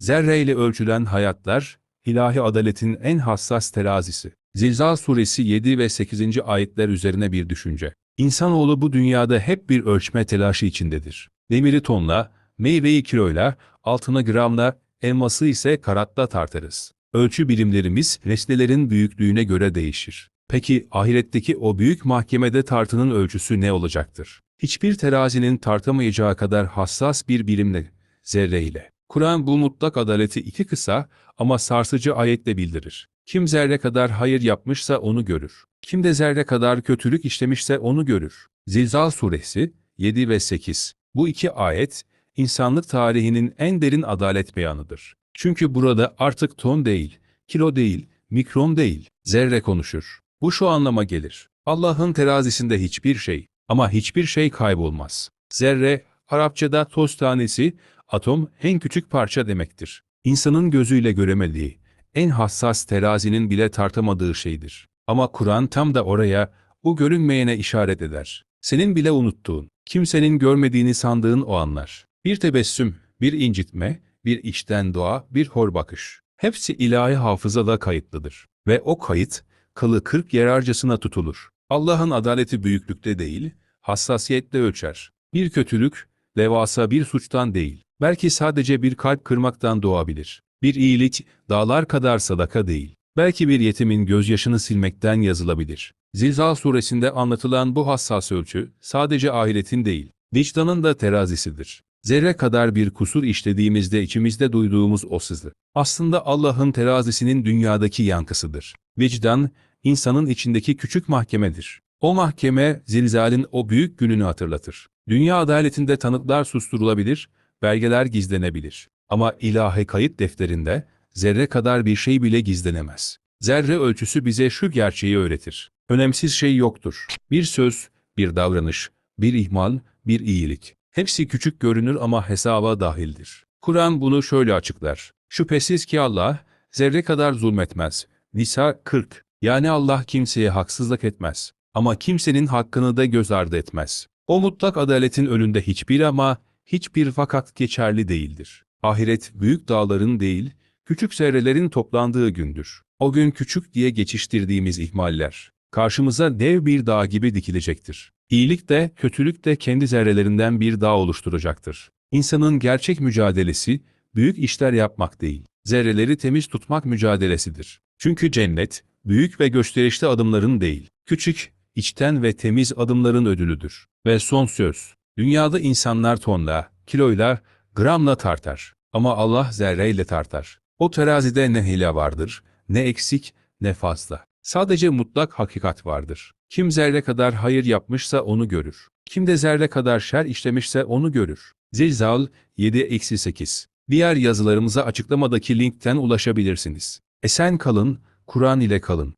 Zerre ile ölçülen hayatlar, ilahi adaletin en hassas terazisi. Zilzal suresi 7 ve 8. ayetler üzerine bir düşünce. İnsanoğlu bu dünyada hep bir ölçme telaşı içindedir. Demiri tonla, meyveyi kiloyla, altına gramla, elması ise karatla tartarız. Ölçü birimlerimiz nesnelerin büyüklüğüne göre değişir. Peki ahiretteki o büyük mahkemede tartının ölçüsü ne olacaktır? Hiçbir terazinin tartamayacağı kadar hassas bir birimle, zerre ile. Kur'an bu mutlak adaleti iki kısa ama sarsıcı ayetle bildirir. Kim zerre kadar hayır yapmışsa onu görür. Kim de zerre kadar kötülük işlemişse onu görür. Zilzal suresi 7 ve 8. Bu iki ayet, insanlık tarihinin en derin adalet beyanıdır. Çünkü burada artık ton değil, kilo değil, mikron değil, zerre konuşur. Bu şu anlama gelir. Allah'ın terazisinde hiçbir şey ama hiçbir şey kaybolmaz. Zerre, Arapçada toz tanesi, atom en küçük parça demektir. İnsanın gözüyle göremediği, en hassas terazinin bile tartamadığı şeydir. Ama Kur'an tam da oraya, o görünmeyene işaret eder. Senin bile unuttuğun, kimsenin görmediğini sandığın o anlar. Bir tebessüm, bir incitme, bir içten dua, bir hor bakış. Hepsi ilahi hafızada kayıtlıdır. Ve o kayıt, kılı kırk yararcasına tutulur. Allah'ın adaleti büyüklükte değil, hassasiyetle ölçer. Bir kötülük, devasa bir suçtan değil, belki sadece bir kalp kırmaktan doğabilir. Bir iyilik, dağlar kadar sadaka değil. Belki bir yetimin gözyaşını silmekten yazılabilir. Zilzal suresinde anlatılan bu hassas ölçü, sadece ahiretin değil, vicdanın da terazisidir. Zerre kadar bir kusur işlediğimizde içimizde duyduğumuz o sızı. Aslında Allah'ın terazisinin dünyadaki yankısıdır. Vicdan, insanın içindeki küçük mahkemedir. O mahkeme, zilzalin o büyük gününü hatırlatır. Dünya adaletinde tanıklar susturulabilir, belgeler gizlenebilir. Ama ilahi kayıt defterinde, zerre kadar bir şey bile gizlenemez. Zerre ölçüsü bize şu gerçeği öğretir. Önemsiz şey yoktur. Bir söz, bir davranış, bir ihmal, bir iyilik. Hepsi küçük görünür ama hesaba dahildir. Kur'an bunu şöyle açıklar. Şüphesiz ki Allah, zerre kadar zulmetmez. Nisa 40. Yani Allah kimseye haksızlık etmez. Ama kimsenin hakkını da göz ardı etmez. O mutlak adaletin önünde hiçbir ama, hiçbir fakat geçerli değildir. Ahiret büyük dağların değil, küçük zerrelerin toplandığı gündür. O gün küçük diye geçiştirdiğimiz ihmaller, karşımıza dev bir dağ gibi dikilecektir. İyilik de, kötülük de kendi zerrelerinden bir dağ oluşturacaktır. İnsanın gerçek mücadelesi, büyük işler yapmak değil, zerreleri temiz tutmak mücadelesidir. Çünkü cennet, büyük ve gösterişli adımların değil, küçük, içten ve temiz adımların ödülüdür. Ve son söz, dünyada insanlar tonla, kiloyla, gramla tartar. Ama Allah zerreyle tartar. O terazide ne hile vardır, ne eksik, ne fazla. Sadece mutlak hakikat vardır. Kim zerre kadar hayır yapmışsa onu görür. Kim de zerre kadar şer işlemişse onu görür. Zilzal 7-8 Diğer yazılarımıza açıklamadaki linkten ulaşabilirsiniz. Esen kalın, Kur'an ile kalın.